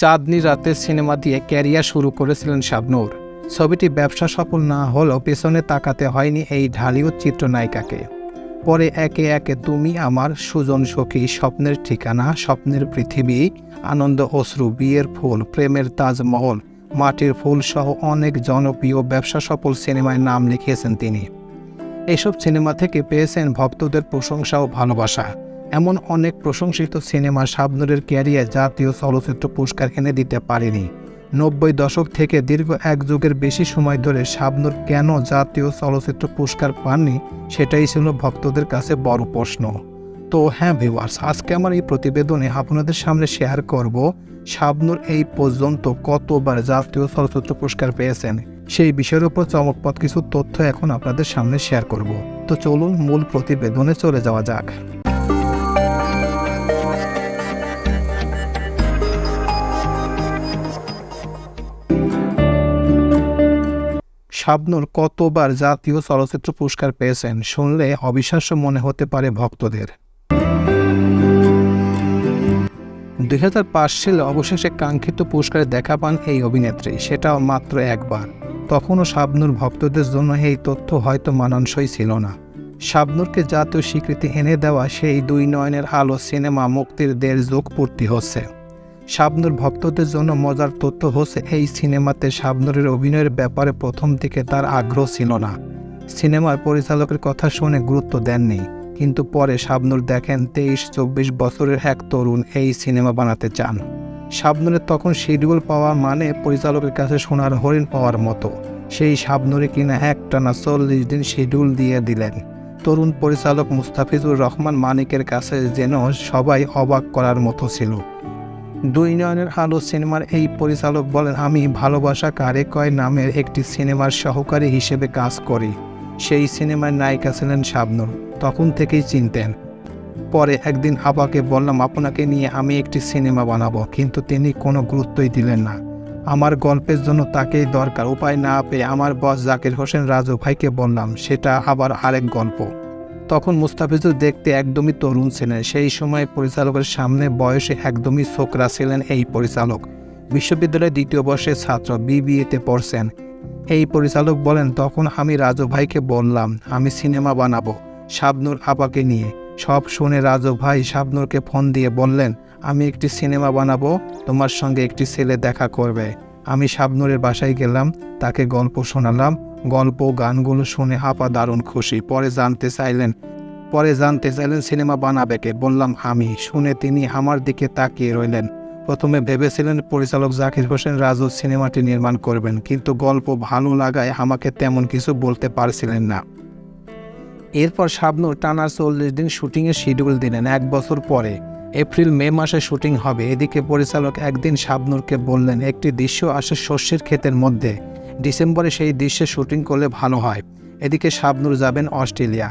চাঁদনি রাতের সিনেমা দিয়ে ক্যারিয়ার শুরু করেছিলেন শাবনূর। ছবিটি ব্যবসা সফল না হলেও পেছনে তাকাতে হয়নি এই ঢালিউড চিত্রনায়িকাকে। পরে একে একে তুমি আমার, সুজন সখী, স্বপ্নের ঠিকানা, স্বপ্নের পৃথিবী, আনন্দ অশ্রু, বিয়ের ফুল, প্রেমের তাজমহল, মাটির ফুল সহ অনেক জনপ্রিয় ব্যবসা সফল সিনেমায় নাম লিখিয়েছেন তিনি। এসব সিনেমা থেকে পেয়েছেন ভক্তদের প্রশংসা ও ভালোবাসা। এমন অনেক প্রশংসিত সিনেমা শাবনুরের ক্যারিয়ার জাতীয় চলচ্চিত্র পুরস্কার এনে দিতে পারেনি। নব্বই দশক থেকে দীর্ঘ এক যুগের বেশি সময় ধরে শাবনুর কেন জাতীয় চলচ্চিত্র পুরস্কার পাননি, সেটাই ছিল ভক্তদের কাছে বড় প্রশ্ন। তো হ্যাঁ ভিউয়ার্স আজকে আমার এই প্রতিবেদনে আপনাদের সামনে শেয়ার করব, শাবনুর এই পর্যন্ত কতবার জাতীয় চলচ্চিত্র পুরস্কার পেয়েছেন? সেই বিষয়ের উপর চমকপথ কিছু তথ্য এখন আপনাদের সামনে শেয়ার করব। তো চলুন মূল প্রতিবেদনে চলে যাওয়া যাক। শাবনুর কতবার জাতীয় চলচ্চিত্র পুরস্কার পেয়েছেন শুনলে অবিশ্বাস্য মনে হতে পারে ভক্তদের। দু হাজার পাঁচ সালে অবশেষে কাঙ্ক্ষিত পুরস্কারে দেখা পান এই অভিনেত্রী, সেটাও মাত্র একবার। তখনও শাবনুর ভক্তদের জন্য এই তথ্য হয়তো মানানসই ছিল না। শাবনুরকে জাতীয় স্বীকৃতি এনে দেওয়া সেই দুই নয়নের আলো সিনেমা মুক্তির দেড় যোগ পূর্তি হচ্ছে। শাবনুর ভক্তদের জন্য মজার তথ্য হচ্ছে, এই সিনেমাতে শাবনুরের অভিনয়ের ব্যাপারে প্রথম দিকে তার আগ্রহ ছিল না। সিনেমার পরিচালকের কথা শুনে গুরুত্ব দেননি, কিন্তু পরে শাবনুর দেখেন তেইশ, চব্বিশ বছরের এক তরুণ এই সিনেমা বানাতে চান। শাবনুরের তখন শিডিউল পাওয়া মানে পরিচালকের কাছে সোনার হরিণ পাওয়ার মতো। সেই শাবনুরে কিনা একটানা চল্লিশ দিন শিডিউল দিয়ে দিলেন। তরুণ পরিচালক মুস্তাফিজুর রহমান মানিকের কাছে যেন সবাই অবাক করার মতো ছিল। দুই নয়নের আলো সিনেমার এই পরিচালক বলেন, আমি ভালোবাসা কারে কয় নামের একটি সিনেমার সহকারী হিসেবে কাজ করি। সেই সিনেমার নায়িকা ছিলেন শাবনুর। তখন থেকেই চিনতেন। পরে একদিন আপাকে বললাম, আপনাকে নিয়ে আমি একটি সিনেমা বানাবো। কিন্তু তিনি কোনো গুরুত্বই দিলেন না। আমার গল্পের জন্য তাকেই দরকার। উপায় না পেয়ে আমার বস জাকির হোসেন রাজু ভাইকে বললাম, সেটা আবার আরেক গল্প। তখন মুস্তাফিজুর দেখতে একদমই তরুণ ছিলেন। সেই সময় পরিচালকের সামনে বয়সে একদমই ছোকরা ছিলেন এই পরিচালক। বিশ্ববিদ্যালয়ের দ্বিতীয় বর্ষের ছাত্র, বিবিএতে পড়ছেন। এই পরিচালক বলেন, তখন আমি রাজু ভাইকে বললাম, আমি সিনেমা বানাবো, শাবনুর আপাকে নিয়ে। সব শুনে রাজু ভাই শাবনুরকে ফোন দিয়ে বললেন, আমি একটি সিনেমা বানাবো, তোমার সঙ্গে একটি ছেলে দেখা করবে। আমি শাবনুরের বাসায় গেলাম, তাকে গল্প শোনালাম গল্প, গানগুলো শুনে আপা দারুণ খুশি। পরে জানতে চাইলেন, পরে জানতে চাইলেন সিনেমা বানাবে কে? বললাম, আমি। শুনে তিনি আমার দিকে তাকিয়ে রইলেন। প্রথমে ভেবেছিলেন পরিচালক জাকির হোসেন রাজু সিনেমাটি নির্মাণ করবেন, কিন্তু গল্প ভালো লাগায় আমাকে তেমন কিছু বলতে পারছিলেন না। এরপর শাবনুর টানা চল্লিশ দিন শুটিংয়ের শিডিউল দিলেন, এক বছর পরে। এপ্রিল, মে মাসে শুটিং হবে। এদিকে পরিচালক একদিন শাবনুরকে বললেন, একটি দৃশ্য আসে শস্যের ক্ষেতের মধ্যে। ডিসেম্বরে সেই দৃশ্যে শুটিং করলে ভালো হয়। এদিকে শাবনুর যাবেন অস্ট্রেলিয়া।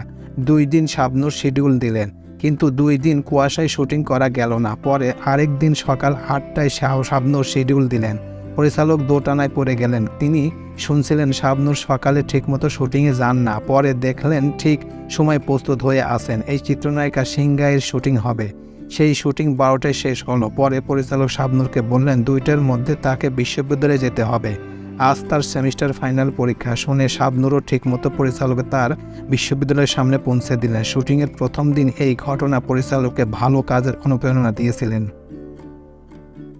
দুই দিন শাবনুর শিডিউল দিলেন, কিন্তু দুই দিন কুয়াশায় শুটিং করা গেল না। পরে আরেক দিন সকাল আটটায় শাবনুর শিডিউল দিলেন। পরিচালক দোটানায় পড়ে গেলেন। তিনি শুনছিলেন শাবনুর সকালে ঠিকমতো শুটিংয়ে যান না। পরে দেখলেন ঠিক সময় প্রস্তুত হয়ে আসেন এই চিত্রনায়িকা সিংগাইয়ের শুটিং হবে। সেই শুটিং বারোটায় শেষ হলো। পরে পরিচালক শাবনুরকে বললেন, দুইটার মধ্যে তাকে বিশ্ববিদ্যালয়ে যেতে হবে। আজ তার সেমিস্টার ফাইনাল পরীক্ষা শুনে শাবনুরও ঠিকমতো পরিচালক তার বিশ্ববিদ্যালয়ের সামনে পৌঁছে দিলেন। শুটিংয়ের প্রথম দিন এই ঘটনা পরিচালককে ভালো কাজের অনুপ্রেরণা দিয়েছিলেন।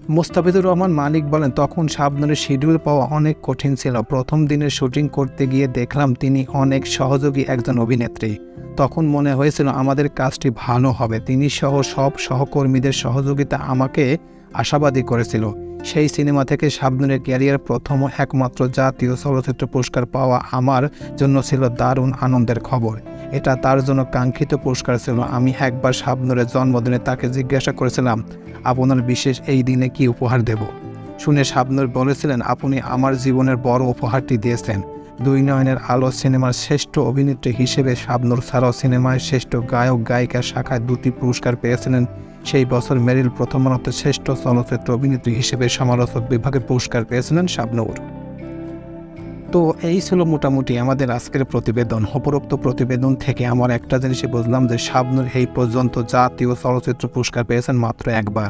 মোস্তাফিজুর রহমান মালিক বলেন, তখন শাবনুরের শিডিউল পাওয়া অনেক কঠিন ছিল। প্রথম দিনের শুটিং করতে গিয়ে দেখলাম তিনি অনেক সহযোগী একজন অভিনেত্রী। তখন মনে হয়েছিল, আমাদের কাজটি ভালো হবে। তিনি সহ সব সহকর্মীদের সহযোগিতা আমাকে আশাবাদী করেছিল। সেই সিনেমা থেকে শাবনুরের ক্যারিয়ার প্রথম একমাত্র জাতীয় চলচ্চিত্র পুরস্কার পাওয়া আমার জন্য ছিল দারুণ আনন্দের খবর। এটা তার জন্য কাঙ্ক্ষিত পুরস্কার ছিল। আমি একবার শাবনুরের জন্মদিনে তাকে জিজ্ঞাসা করেছিলাম, আপনার বিশেষ এই দিনে কি উপহার দেব? শুনে শাবনুর বলেছিলেন, আপনি আমার জীবনের বড় উপহারটি দিয়েছেন। দুই নয়নের আলো সিনেমার শ্রেষ্ঠ অভিনেত্রী হিসেবে শাবনুর ছাড়াও সিনেমায় শ্রেষ্ঠ গায়ক গায়িকা শাখায় দুটি পুরস্কার পেয়েছিলেন। সেই বছর মেরিল প্রথমত শ্রেষ্ঠ চলচ্চিত্র অভিনেত্রী হিসেবে সমালোচক বিভাগে পুরস্কার পেয়েছিলেন শাবনুর। তো এই ছিল মোটামুটি আমাদের আজকের প্রতিবেদন। উপরোক্ত প্রতিবেদন থেকে আমার একটা জিনিসই বুঝলাম যে শাবনুর এই পর্যন্ত জাতীয় চলচ্চিত্র পুরস্কার পেয়েছেন মাত্র একবার।